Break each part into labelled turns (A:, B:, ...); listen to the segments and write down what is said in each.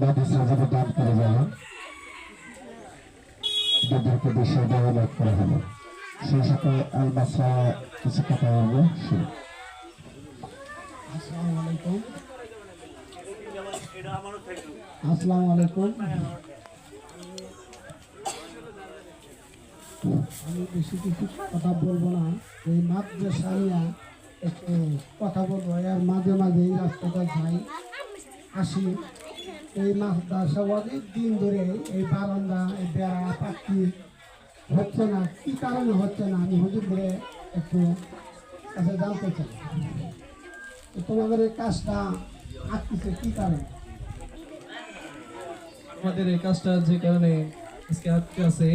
A: দান করে যাবে তাদেরকে দেশে দেওয়া করা হবে সেই সাথে আল মাসা কিছু কথা বলব সে
B: আসসালামু আলাইকুম আসসালামু আলাইকুম আমি বেশি কিছু কথা বলব না। এই মাদ্রাসা নিয়ে একটু কথা বলব। এর মাঝে মাঝে এই রাস্তাটা যাই আসি। এই মাদ্রাসা অনেক দিন ধরে এই বারান্দা, এই বেড়া, পাখি হচ্ছে না। কি কারণে হচ্ছে না? আমি হুজুর ধরে একটু কাছে জানতে চাই। তোমাদের এই কাজটা আটকেছে কি কারণে?
C: আমাদের এই কাজটা যে কারণে আজকে আটকে আছে।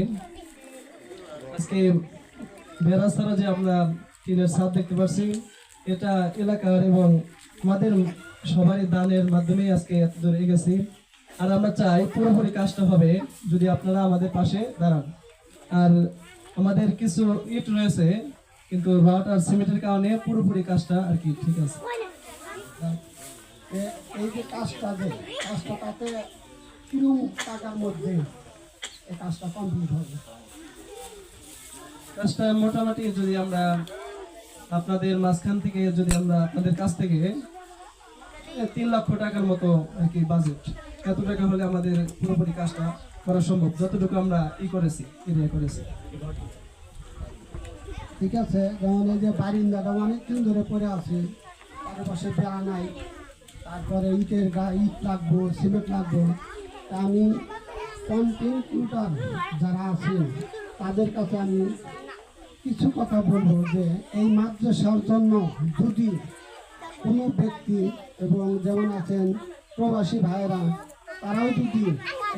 C: আজকে বেড়া ছাড়া যে আমরা টিনের ছাদ দেখতে পাচ্ছি এটা এলাকার এবং আমাদের সবারই দানের মাধ্যমে আজকে এত দূর এগেছি। আর আমরা চাই পুরোপুরি কাজটা হবে যদি আপনারা আমাদের পাশে দাঁড়ান। আর আমাদের কিছু ইট রয়েছে কিন্তু রড আর সিমেন্টের কারণে পুরোপুরি কাজটা আর কি ঠিক আছে।
B: এই যে কাজটা যে কাজটা তাতে কিরম টাকার মধ্যে এই কাজটা কমপ্লিট হবে।
C: কাজটা মোটামুটি যদি আমরা আপনাদের মাঝখান থেকে যদি আমরা আপনাদের কাছ থেকে তিন লক্ষ টাকার মতো আর কি বাজেট এত টাকা হলে আমাদের পুরোপুরি কাজটা করা সম্ভব। যতটুকু আমরা ই করেছি এরিয়া করেছি।
B: ঠিক আছে, যেমন এই যে বারিন্দাটা অনেক দিন ধরে পড়ে আছে তার পাশে বেড়া নাই, তারপরে ইটের গা, ইট লাগবো, সিমেন্ট লাগবো। তা আমি কন্টিনিউটার যারা আছে, তাদের কাছে আমি কিছু কথা বলব যে, এই মাদ্রাসার জন্য যদি কোনো ব্যক্তি এবং যেমন আছেন প্রবাসী ভাইয়েরা, তারাও যদি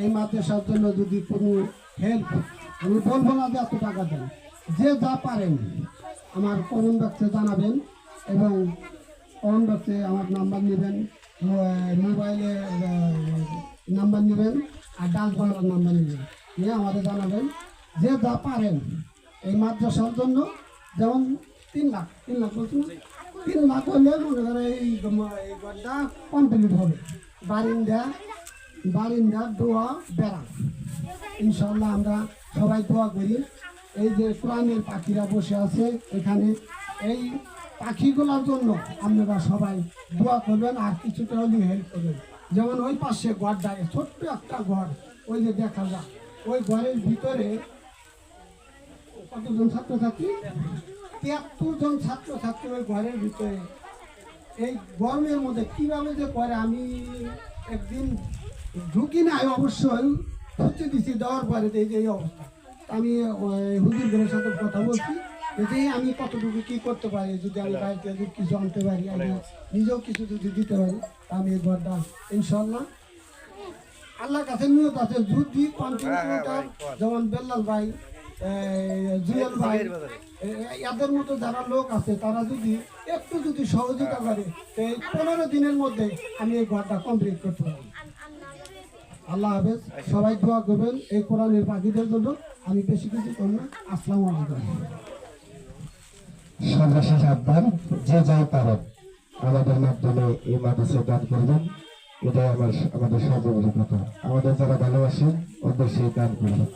B: এই মাদ্রাসার জন্য যদি কোনো হেল্প আমি বলব না যে এত টাকা দেন, যে যা পারেন, আমার কমন বক্সে জানাবেন এবং কমন বক্সে আমার নাম্বার নেবেন মোবাইলে নাম্বার নেবেন আর ডান্স বাংলার নাম্বার নেবেন, নিয়ে আমাদের জানাবেন যে যা পারেন এই মাদ্রাসার জন্য, যেমন তিন লাখ তিন লাখ বলছি না? হলে মনে করে এই ঘরটা কমপ্লিট হবে। বারিন্দা বারিন্দা, দোয়া, বেড়া। ইনশাল্লাহ আমরা সবাই দোয়া করি। এই যে কোরআনের পাখিরা বসে আছে এখানে, এই পাখিগুলোর জন্য আপনারা সবাই দোয়া করবেন আর কিছুটা হলেও হেল্প করবেন। যেমন ওই পাশে ঘরটা ছোট্ট একটা ঘর, ওই যে দেখা যায় ওই ঘরের ভিতরে কতজন ছাত্রছাত্রী? তিয়াত্তর জন ছাত্রছাত্রী ওই ঘরের ভিতরে এই গরমের মধ্যে কীভাবে যে করে আমি একদিন ঢুকি নাই অবশ্যই খুঁজতে দিছি দেওয়ার পরে এই যে এই অবস্থা। আমি হুজুরদের সাথে কথা বলছি যে আমি কতটুকু কি করতে পারি যদি আমি বাড়িতে যদি কিছু আনতে পারি আমি নিজেও কিছু যদি দিতে পারি আমি এই ঘরটা ইনশাল্লাহ আল্লাহর কাছে নিয়ত আছে যদি কন্টিনিউটার যেমন বেল্লাল ভাই জুয়েল ভাই এদের মতো যারা লোক আছে, তারা যদি একটু যদি সহযোগিতা করে, এই পনেরো দিনের মধ্যে আমি এই ঘরটা কমপ্লিট করতে পারি আল্লাহ হাফেজ, সবাই দোয়া করবেন, এই কোরআনের পাখিদের জন্য। আমি বেশি কিছু করব না। আসসালামু আলাইকুম।
A: সর্বশেষ যে যাই পারেন আমাদের মাধ্যমে এই মাদ্রাসায় দান করবেন। এটাই আমার, আমাদের সহযোগিতা আমাদের যারা ভালোবাসেন ওদের সেই দান করবেন।